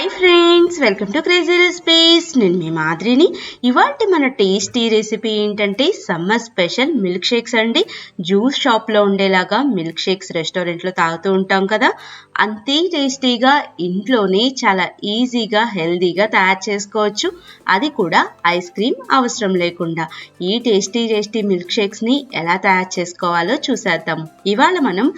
Hi friends welcome to crazy recipes నేను మీ మాదిరిని ఇవాటి మన టేస్టీ రెసిపీ ఏంటంటే సమ్మర్ స్పెషల్ మిల్క్ షేక్స్ అండి జ్యూస్ షాప్లో ఉండేలాగా మిల్క్ షేక్స్ రెస్టారెంట్లో తాగుతూ ఉంటాం కదా. అంతే టేస్టీగా ఇంట్లోనే చాలా ఈజీగా హెల్దీగా తయారు చేసుకోవచ్చు. అది కూడా ఐస్ క్రీమ్ అవసరం లేకుండా. ఈ టేస్టీ టేస్టీ మిల్క్ షేక్స్ని ఎలా తయారు చేసుకోవాలో చూసేద్దాం. ఇవాళ మనం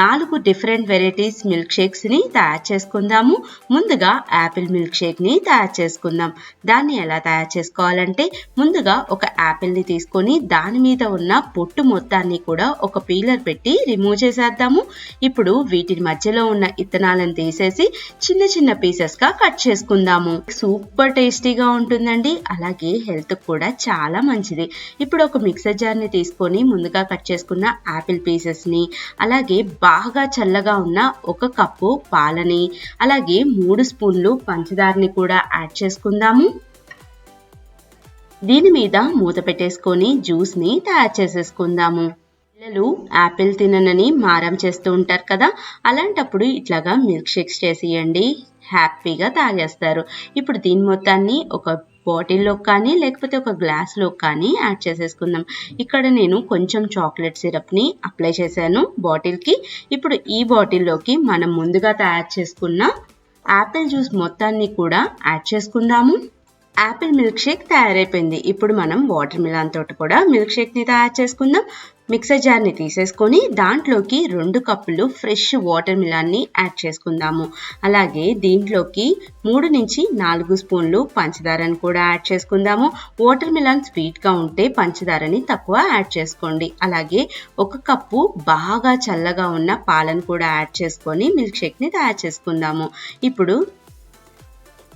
నాలుగు డిఫరెంట్ వెరైటీస్ మిల్క్ షేక్స్ని తయారు చేసుకుందాము. ముందుగా యాపిల్ మిల్క్ షేక్ని తయారు చేసుకుందాం. దాన్ని ఎలా తయారు చేసుకోవాలంటే ముందుగా ఒక యాపిల్ని తీసుకొని దాని మీద ఉన్న పొట్టు మొత్తాన్ని కూడా ఒక పీలర్ పెట్టి రిమూవ్ చేసేద్దాము. ఇప్పుడు వీటి మధ్యలో ఉన్న ఇత్తనాలను తీసేసి చిన్న చిన్న పీసెస్గా కట్ చేసుకుందాము. సూపర్ టేస్టీగా ఉంటుందండి. అలాగే హెల్త్ కూడా చాలా మంచిది. ఇప్పుడు ఒక మిక్సర్ జార్ని తీసుకొని ముందుగా కట్ చేసుకున్న యాపిల్ పీసెస్ని అలాగే బాగా చల్లగా ఉన్న ఒక కప్పు పాలని అలాగే మూడు స్పూన్ స్పూన్లు పంచదారని కూడా యాడ్ చేసుకుందాము. దీని మీద మూత పెట్టేసుకొని జ్యూస్ని తయారు చేసేసుకుందాము. పిల్లలు యాపిల్ తిననని మారం చేస్తూ ఉంటారు కదా అలాంటప్పుడు ఇట్లాగా మిల్క్ షేక్స్ చేసియండి. హ్యాపీగా తాగేస్తారు. ఇప్పుడు దీని మొత్తాన్ని ఒక బాటిల్లో కానీ లేకపోతే ఒక గ్లాస్లో కానీ యాడ్ చేసేసుకుందాం. ఇక్కడ నేను కొంచెం చాక్లెట్ సిరప్ని అప్లై చేశాను బాటిల్కి. ఇప్పుడు ఈ బాటిల్లోకి మనం ముందుగా తయారు చేసుకున్న యాపిల్ జ్యూస్ మొత్తాన్ని కూడా యాడ్ చేసుకుందాము. యాపిల్ మిల్క్ షేక్ తయారైపోయింది. ఇప్పుడు మనం వాటర్ మిలాన్ తోటి కూడా మిల్క్ షేక్ని తయారు చేసుకుందాం. మిక్సర్ జార్ని తీసేసుకొని దాంట్లోకి రెండు కప్పులు ఫ్రెష్ వాటర్ మిలాన్ని యాడ్ చేసుకుందాము. అలాగే దీంట్లోకి మూడు నుంచి నాలుగు స్పూన్లు పంచదారని కూడా యాడ్ చేసుకుందాము. వాటర్ మిలాన్ స్వీట్గా ఉంటే పంచదారని తక్కువ యాడ్ చేసుకోండి. అలాగే ఒక కప్పు బాగా చల్లగా ఉన్న పాలను కూడా యాడ్ చేసుకొని మిల్క్ షేక్ని తయారు చేసుకుందాము. ఇప్పుడు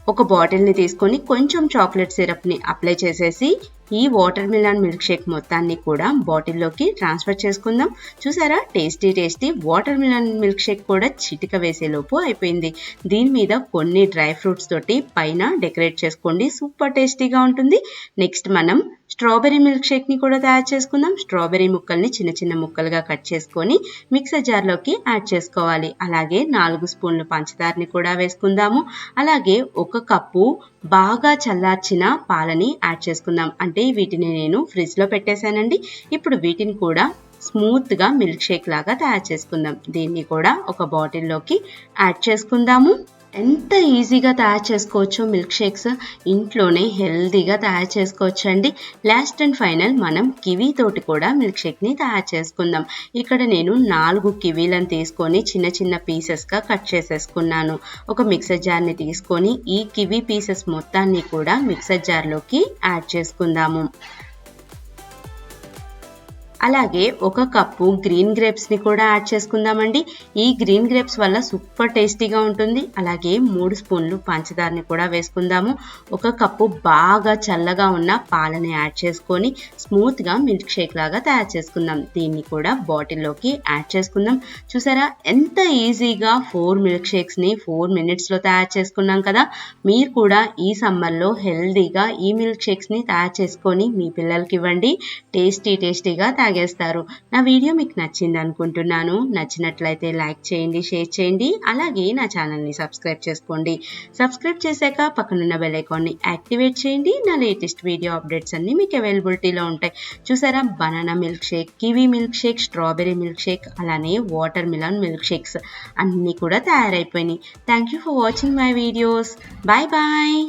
ఒక బాటిల్ని తీసుకొని కొంచెం చాక్లెట్ సిరప్ని అప్లై చేసేసి ఈ వాటర్ మిలాన్ మిల్క్ షేక్ మొత్తాన్ని కూడా బాటిల్లోకి ట్రాన్స్ఫర్ చేసుకుందాం. చూసారా? Tasty tasty watermelon milk shake కూడా చిటిక వేసేలోపు అయిపోయింది. దీని మీద కొన్ని డ్రై ఫ్రూట్స్ తోటి పైన డెకరేట్ చేసుకోండి. సూపర్ టేస్టీగా ఉంటుంది. నెక్స్ట్ మనం స్ట్రాబెర్రీ మిల్క్ షేక్ని కూడా తయారు చేసుకుందాం. స్ట్రాబెర్రీ ముక్కల్ని చిన్న చిన్న ముక్కలుగా కట్ చేసుకొని మిక్సర్ జార్లోకి యాడ్ చేసుకోవాలి. అలాగే నాలుగు స్పూన్లు పంచదారని కూడా వేసుకుందాము. అలాగే ఒక కప్పు బాగా చల్లార్చిన పాలని యాడ్ చేసుకుందాం. అంటే వీటిని నేను ఫ్రిడ్జ్లో పెట్టేశానండి. ఇప్పుడు వీటిని కూడా స్మూత్గా మిల్క్ షేక్ లాగా తయారు చేసుకుందాం. దీన్ని కూడా ఒక బాటిల్లోకి యాడ్ చేసుకుందాము. ఎంత ఈజీగా తయారు చేసుకోవచ్చో మిల్క్ షేక్స్ ఇంట్లోనే హెల్తీగా తయారు చేసుకోవచ్చు అండి లాస్ట్ అండ్ ఫైనల్ మనం కివీ తోటి కూడా మిల్క్ షేక్ని తయారు చేసుకుందాం. ఇక్కడ నేను నాలుగు కివీలను తీసుకొని చిన్న చిన్న పీసెస్గా కట్ చేసేసుకున్నాను. ఒక మిక్సర్ జార్ని తీసుకొని ఈ కివీ పీసెస్ మొత్తాన్ని కూడా మిక్సర్ జార్లోకి యాడ్ చేసుకుందాము. అలాగే ఒక కప్పు గ్రీన్ గ్రేప్స్ని కూడా యాడ్ చేసుకుందామండి. ఈ గ్రీన్ గ్రేప్స్ వల్ల సూపర్ టేస్టీగా ఉంటుంది. అలాగే మూడు స్పూన్లు పంచదారని కూడా వేసుకుందాము. ఒక కప్పు బాగా చల్లగా ఉన్న పాలని యాడ్ చేసుకొని స్మూత్గా మిల్క్ షేక్ లాగా తయారు చేసుకుందాం. దీన్ని కూడా బాటిల్లోకి యాడ్ చేసుకుందాం. చూసారా? ఎంత ఈజీగా ఫోర్ మిల్క్ షేక్స్ని ఫోర్ మినిట్స్లో తయారు చేసుకున్నాం కదా? మీరు కూడా ఈ సమ్మర్లో హెల్దీగా ఈ మిల్క్ షేక్స్ని తయారు చేసుకొని మీ పిల్లలకి ఇవ్వండి. టేస్టీ టేస్టీగా తాగేస్తారు నా వీడియో మీకు నచ్చింది అనుకుంటున్నాను. నచ్చినట్లయితే లైక్ చేయండి షేర్ చేయండి. అలాగే నా ఛానల్ని సబ్స్క్రైబ్ చేసుకోండి. సబ్స్క్రైబ్ చేశాక పక్కనున్న బెల్ ఐకాన్ని యాక్టివేట్ చేయండి. నా లేటెస్ట్ వీడియో అప్డేట్స్ అన్నీ మీకు అవైలబిలిటీలో ఉంటాయి. చూసారా? Banana milk shake kiwi milk shake strawberry milk shake అలానే వాటర్ మిలన్ మిల్క్ షేక్స్ అన్నీ కూడా తయారైపోయినాయి. Thank you for watching my videos. Bye bye.